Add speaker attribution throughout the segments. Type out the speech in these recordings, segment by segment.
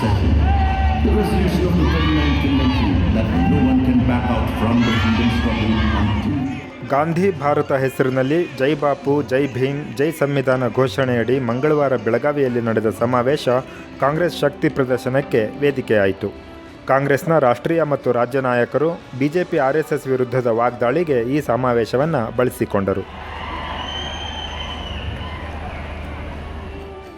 Speaker 1: session. The resolution of the 39th Convention that
Speaker 2: Gandhi Bharat ಹೆಸರಿನಲ್ಲಿ ಜೈ ಬಾಪು, ಜೈ ಭೀಮ್, ಜೈ ಸಂವಿಧಾನ ಘೋಷಣೆಯಡಿ ಮಂಗಳವಾರ ಬೆಳಗಾವಿಯಲ್ಲಿ ನಡೆದ ಸಮಾವೇಶ ಕಾಂಗ್ರೆಸ್ ಶಕ್ತಿ ಪ್ರದರ್ಶನಕ್ಕೆ ವೇದಿಕೆಯಾಯಿತು ಕಾಂಗ್ರೆಸ್ನ ರಾಷ್ಟ್ರೀಯ ಮತ್ತು ರಾಜ್ಯ ನಾಯಕರು, ಬಿಜೆಪಿ ಆರ್ಎಸ್ಎಸ್ ಎಸ್ ಎಸ್ ವಿರುದ್ಧದ ವಾಗ್ದಾಳಿಗೆ ಈ ಸಮಾವೇಶವನ್ನು ಬಳಸಿಕೊಂಡರು.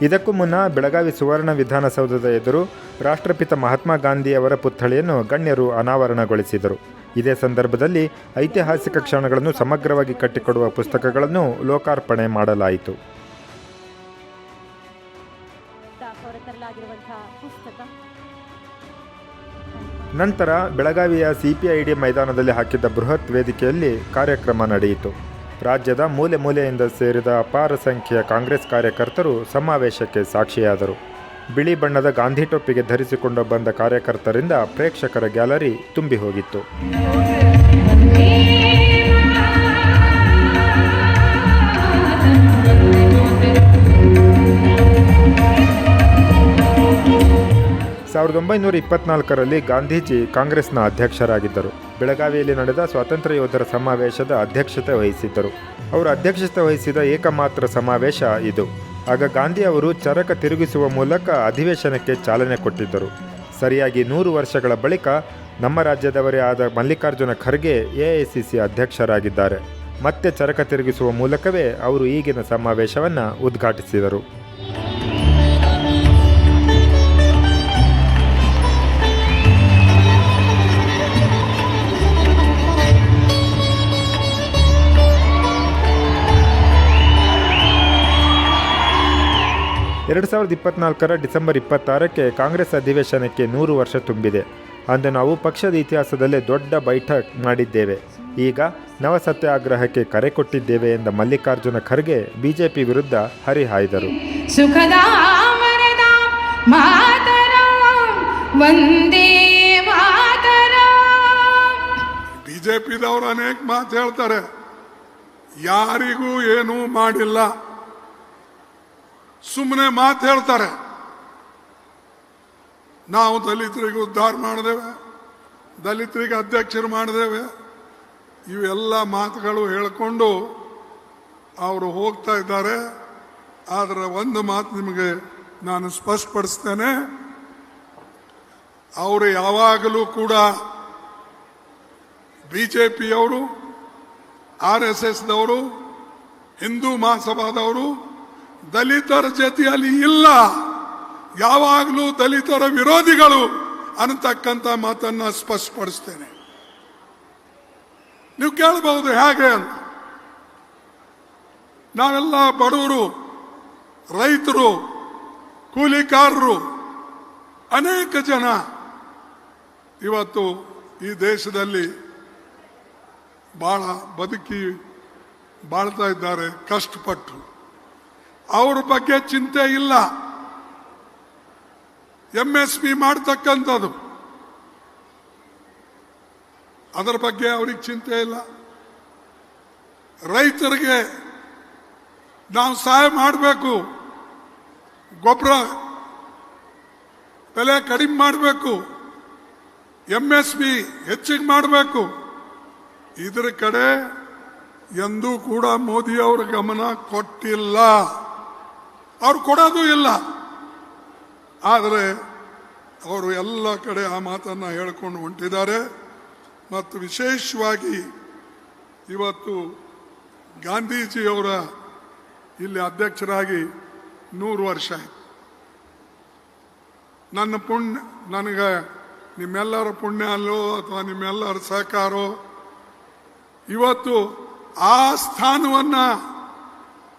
Speaker 2: ಇದಕ್ಕೂ ಮುನ್ನ ಬೆಳಗಾವಿ ಸುವರ್ಣ ವಿಧಾನಸೌಧದ ಎದುರು ರಾಷ್ಟ್ರಪಿತ ಮಹಾತ್ಮ ಗಾಂಧಿಯವರ ಪುತ್ಥಳಿಯನ್ನು ಗಣ್ಯರು ಅನಾವರಣಗೊಳಿಸಿದರು. ಇದೇ ಸಂದರ್ಭದಲ್ಲಿ ಐತಿಹಾಸಿಕ ಕ್ಷಣಗಳನ್ನು ಸಮಗ್ರವಾಗಿ ಕಟ್ಟಿಕೊಡುವ ಪುಸ್ತಕಗಳನ್ನು ಲೋಕಾರ್ಪಣೆ ಮಾಡಲಾಯಿತು. ನಂತರ ಬೆಳಗಾವಿಯ ಸಿಪಿಐಡಿ ಮೈದಾನದಲ್ಲಿ ಹಾಕಿದ್ದ ಬೃಹತ್ ವೇದಿಕೆಯಲ್ಲಿ ಕಾರ್ಯಕ್ರಮ ನಡೆಯಿತು. ರಾಜ್ಯದ ಮೂಲೆ ಮೂಲೆಯಿಂದ ಸೇರಿದ ಅಪಾರ ಸಂಖ್ಯೆಯ ಕಾಂಗ್ರೆಸ್ ಕಾರ್ಯಕರ್ತರು ಸಮಾವೇಶಕ್ಕೆ ಸಾಕ್ಷಿಯಾದರು. ಬಿಳಿ ಬಣ್ಣದ ಗಾಂಧಿ ಟೊಪ್ಪಿಗೆ ಧರಿಸಿಕೊಂಡು ಬಂದ ಕಾರ್ಯಕರ್ತರಿಂದ ಪ್ರೇಕ್ಷಕರ ಗ್ಯಾಲರಿ ತುಂಬಿ ಹೋಗಿತ್ತು. ಸಾವಿರದ ಒಂಬೈನೂರ ಇಪ್ಪತ್ನಾಲ್ಕರಲ್ಲಿ ಗಾಂಧೀಜಿ ಕಾಂಗ್ರೆಸ್ನ ಅಧ್ಯಕ್ಷರಾಗಿದ್ದರು. ಬೆಳಗಾವಿಯಲ್ಲಿ ನಡೆದ ಸ್ವಾತಂತ್ರ್ಯ ಯೋಧರ ಸಮಾವೇಶದ ಅಧ್ಯಕ್ಷತೆ ವಹಿಸಿದ್ದರು. ಅವರು ಅಧ್ಯಕ್ಷತೆ ವಹಿಸಿದ ಏಕಮಾತ್ರ ಸಮಾವೇಶ ಇದು. ಆಗ ಗಾಂಧಿ ಅವರು ಚರಕ ತಿರುಗಿಸುವ ಮೂಲಕ ಅಧಿವೇಶನಕ್ಕೆ ಚಾಲನೆ ಕೊಟ್ಟಿದ್ದರು. ಸರಿಯಾಗಿ ನೂರು ವರ್ಷಗಳ ಬಳಿಕ ನಮ್ಮ ರಾಜ್ಯದವರೇ ಆದ ಮಲ್ಲಿಕಾರ್ಜುನ ಖರ್ಗೆ ಎಐಸಿಸಿ ಅಧ್ಯಕ್ಷರಾಗಿದ್ದಾರೆ. ಮತ್ತೆ ಚರಕ ತಿರುಗಿಸುವ ಮೂಲಕವೇ ಅವರು ಈಗಿನ ಸಮಾವೇಶವನ್ನು ಉದ್ಘಾಟಿಸಿದರು. ಎರಡು ಸಾವಿರದ ಇಪ್ಪತ್ನಾಲ್ಕರ ಡಿಸೆಂಬರ್ ಇಪ್ಪತ್ತಾರಕ್ಕೆ ಕಾಂಗ್ರೆಸ್ ಅಧಿವೇಶನಕ್ಕೆ ನೂರು ವರ್ಷ ತುಂಬಿದೆ. ಅಂದು ನಾವು ಪಕ್ಷದ ಇತಿಹಾಸದಲ್ಲೇ ದೊಡ್ಡ ಬೈಠಕ್ ಮಾಡಿದ್ದೇವೆ. ಈಗ ನವ ಸತ್ಯಾಗ್ರಹಕ್ಕೆ ಕರೆ ಕೊಟ್ಟಿದ್ದೇವೆ ಎಂದ ಮಲ್ಲಿಕಾರ್ಜುನ ಖರ್ಗೆ ಬಿಜೆಪಿ ವಿರುದ್ಧ ಹರಿಹಾಯ್ದರು.
Speaker 3: ಬಿಜೆಪಿದವರು ಅನೇಕ ಮಾತು ಹೇಳ್ತಾರೆ. ಯಾರಿಗೂ ಏನೂ ಮಾಡಿಲ್ಲ. ಸುಮ್ಮನೆ ಮಾತು ಹೇಳ್ತಾರೆ. ನಾವು ದಲಿತರಿಗೆ ಉದ್ಧಾರ ಮಾಡಿದೇವೆ, ದಲಿತರಿಗೆ ಅಧ್ಯಕ್ಷರು ಮಾಡಿದೇವೆ. ಇವೆಲ್ಲ ಮಾತುಗಳು ಹೇಳಿಕೊಂಡು ಅವರು ಹೋಗ್ತಾ ಇದ್ದಾರೆ. ಆದರೆ ಒಂದು ಮಾತು ನಿಮಗೆ ನಾನು ಸ್ಪಷ್ಟಪಡಿಸ್ತೇನೆ. ಅವರು ಯಾವಾಗಲೂ ಕೂಡ ಬಿ ಜೆ ಪಿಯವರು ಆರ್ ಎಸ್ ಎಸ್ದವರು, ಹಿಂದೂ ಮಹಾಸಭಾದವರು ದಲಿತರ ಜೊತೆಯಲ್ಲಿ ಇಲ್ಲ. ಯಾವಾಗಲೂ ದಲಿತರ ವಿರೋಧಿಗಳು ಅನ್ನತಕ್ಕಂಥ ಮಾತನ್ನ ಸ್ಪಷ್ಟಪಡಿಸ್ತೇನೆ. ನೀವು ಕೇಳಬಹುದು ಹೇಗೆ ಅಂತ. ನಾವೆಲ್ಲ ಬಡವರು, ರೈತರು, ಕೂಲಿಕಾರರು, ಅನೇಕ ಜನ ಇವತ್ತು ಈ ದೇಶದಲ್ಲಿ ಬಹಳ ಬದುಕಿ ಬಾಳ್ತಾ ಇದ್ದಾರೆ, ಕಷ್ಟಪಟ್ಟು. ಅವ್ರ ಬಗ್ಗೆ ಚಿಂತೆ ಇಲ್ಲ. ಎಂ ಎಸ್ ಪಿ ಮಾಡ್ತಕ್ಕಂಥದ್ದು. ಅದರ ಬಗ್ಗೆ ಅವ್ರಿಗೆ ಚಿಂತೆ ಇಲ್ಲ. ರೈತರಿಗೆ ನಾವು ಸಹಾಯ ಮಾಡಬೇಕು. ಗೊಬ್ಬರ ಬೆಲೆ ಕಡಿಮೆ ಮಾಡಬೇಕು. ಎಂ ಎಸ್ ಪಿ ಹೆಚ್ಚಿಗೆ ಮಾಡಬೇಕು. ಇದರ ಕಡೆ ಎಂದೂ ಕೂಡ ಮೋದಿ ಅವರ ಗಮನ ಕೊಟ್ಟಿಲ್ಲ. ಅವ್ರು ಕೊಡೋದು ಇಲ್ಲ. ಆದರೆ ಅವರು ಎಲ್ಲ ಕಡೆ ಆ ಮಾತನ್ನು ಹೇಳ್ಕೊಂಡು ಹೊಂಟಿದ್ದಾರೆ. ಮತ್ತು ವಿಶೇಷವಾಗಿ ಇವತ್ತು ಗಾಂಧೀಜಿಯವರ ಇಲ್ಲಿ ಅಧ್ಯಕ್ಷರಾಗಿ ನೂರು ವರ್ಷ ಆಯ್ತು. ನನ್ನ ಪುಣ್ಯ, ನನಗೆ ನಿಮ್ಮೆಲ್ಲರ ಪುಣ್ಯ ಅಲ್ಲೋ ಅಥವಾ ನಿಮ್ಮೆಲ್ಲರ ಸಹಕಾರೋ ಇವತ್ತು ಆ ಸ್ಥಾನವನ್ನು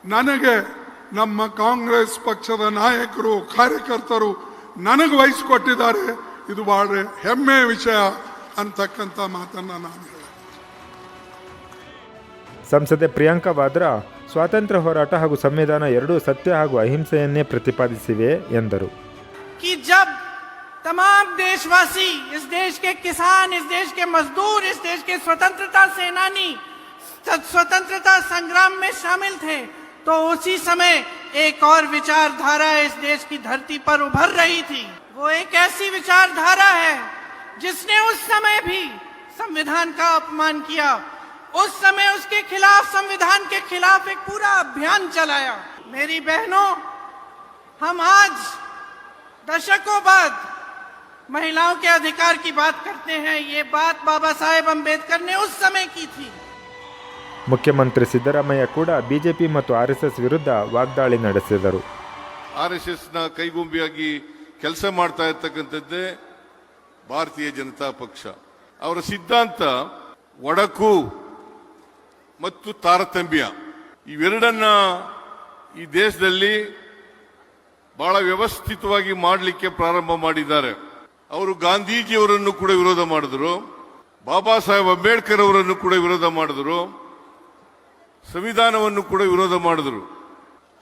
Speaker 3: ನನಗೆ ನಮ್ಮ ಕಾಂಗ್ರೆಸ್ ಪಕ್ಷದ ನಾಯಕರು ಕಾರ್ಯಕರ್ತರು ನನಗೆ ವಹಿಸಿಕೊಟ್ಟಿದ್ದಾರೆ ಇದು ಬಹಳ ಹೆಮ್ಮೆಯ ವಿಷಯ ಅಂತಕ್ಕಂಥ ಮಾತನ್ನ ನಾನು ಹೇಳ
Speaker 2: ಸಂಸದೆ ಪ್ರಿಯಾಂಕಾ ವಾದ್ರಾ ಸ್ವಾತಂತ್ರ್ಯ ಹೋರಾಟ ಹಾಗೂ ಸಂವಿಧಾನ ಎರಡೂ ಸತ್ಯ ಹಾಗೂ ಅಹಿಂಸೆಯನ್ನೇ ಪ್ರತಿಪಾದಿಸಿವೆ ಎಂದರು
Speaker 4: कि जब तमाम देशवासी इस देश के किसान इस देश के मजदूर इस देश के स्वतंत्रता सेनानी स- स्वतंत्रता संग्राम में शामिल थे तो उसी समय एक और विचारधारा इस देश की धरती पर उभर रही थी। वो एक ऐसी विचारधारा है, जिसने उस समय भी संविधान का अपमान किया। उस समय उसके खिलाफ, संविधान के खिलाफ एक पूरा अभियान चलाया। मेरी बहनों, हम आज दशकों बाद महिलाओं के अधिकार की बात करते हैं। ये बात बाबा साहेब अंबेडकर ने उस समय की थी।
Speaker 2: ಮುಖ್ಯಮಂತ್ರಿ ಸಿದ್ದರಾಮಯ್ಯ ಕೂಡ ಬಿಜೆಪಿ ಮತ್ತು ಆರ್ ಎಸ್ ಎಸ್ ವಿರುದ್ಧ ವಾಗ್ದಾಳಿ ನಡೆಸಿದರು.
Speaker 5: ಆರ್ ಎಸ್ ಎಸ್ನ ಕೈಗೊಂಬಿಯಾಗಿ ಕೆಲಸ ಮಾಡ್ತಾ ಇರ್ತಕ್ಕಂಥದ್ದೇ ಭಾರತೀಯ ಜನತಾ ಪಕ್ಷ. ಅವರ ಸಿದ್ಧಾಂತ ಒಡಕು ಮತ್ತು ತಾರತಮ್ಯ ಇವೆರಡನ್ನ ಈ ದೇಶದಲ್ಲಿ ಬಹಳ ವ್ಯವಸ್ಥಿತವಾಗಿ ಮಾಡಲಿಕ್ಕೆ ಪ್ರಾರಂಭ ಮಾಡಿದ್ದಾರೆ. ಅವರು ಗಾಂಧೀಜಿಯವರನ್ನು ಕೂಡ ವಿರೋಧ ಮಾಡಿದರು, ಬಾಬಾ ಸಾಹೇಬ್ ಅಂಬೇಡ್ಕರ್ ಅವರನ್ನು ಕೂಡ ವಿರೋಧ ಮಾಡಿದ್ರು. ಸಂವಿಧಾನವನ್ನು ಕೂಡ ವಿರೋಧ ಮಾಡಿದ್ರು.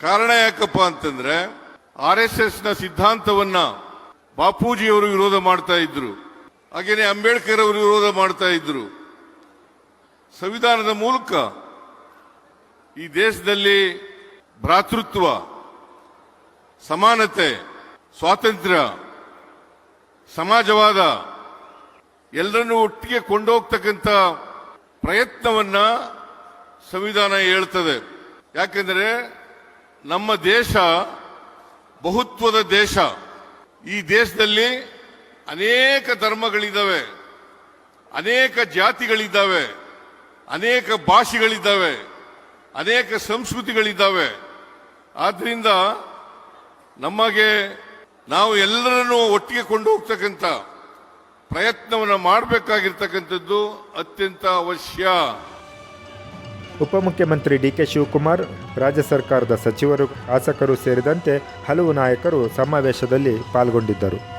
Speaker 5: ಕಾರಣ ಯಾಕಪ್ಪ ಅಂತಂದ್ರೆ, ಆರ್ ಎಸ್ ಎಸ್ನ ಸಿದ್ಧಾಂತವನ್ನ ಬಾಪೂಜಿಯವರು ವಿರೋಧ ಮಾಡ್ತಾ ಇದ್ರು. ಹಾಗೇನೆ ಅಂಬೇಡ್ಕರ್ ಅವರು ವಿರೋಧ ಮಾಡ್ತಾ ಇದ್ರು. ಸಂವಿಧಾನದ ಮೂಲಕ ಈ ದೇಶದಲ್ಲಿ ಭ್ರಾತೃತ್ವ, ಸಮಾನತೆ, ಸ್ವಾತಂತ್ರ್ಯ, ಸಮಾಜವಾದ ಎಲ್ಲರನ್ನೂ ಒಟ್ಟಿಗೆ ಕೊಂಡೋಗ್ತಕ್ಕಂಥ ಪ್ರಯತ್ನವನ್ನ ಸಂವಿಧಾನ ಹೇಳ್ತದೆ. ಯಾಕೆಂದರೆ ನಮ್ಮ ದೇಶ ಬಹುತ್ವದ ದೇಶ. ಈ ದೇಶದಲ್ಲಿ ಅನೇಕ ಧರ್ಮಗಳಿದ್ದಾವೆ. ಅನೇಕ ಜಾತಿಗಳಿದ್ದಾವೆ. ಅನೇಕ ಭಾಷೆಗಳಿದ್ದಾವೆ. ಅನೇಕ ಸಂಸ್ಕೃತಿಗಳಿದ್ದಾವೆ. ಆದ್ದರಿಂದ ನಮಗೆ ನಾವು ಎಲ್ಲರನ್ನೂ ಒಟ್ಟಿಗೆ ಕೊಂಡು ಹೋಗ್ತಕ್ಕಂಥ ಪ್ರಯತ್ನವನ್ನು ಮಾಡಬೇಕಾಗಿರ್ತಕ್ಕಂಥದ್ದು ಅತ್ಯಂತ ಅವಶ್ಯ.
Speaker 2: ಉಪಮುಖ್ಯಮಂತ್ರಿ ಡಿ ಕೆ ಶಿವಕುಮಾರ್ ರಾಜ್ಯ ಸರ್ಕಾರದ ಸಚಿವರು ಶಾಸಕರು ಸೇರಿದಂತೆ ಹಲವು ನಾಯಕರು ಸಮಾವೇಶದಲ್ಲಿ ಪಾಲ್ಗೊಂಡಿದ್ದರು.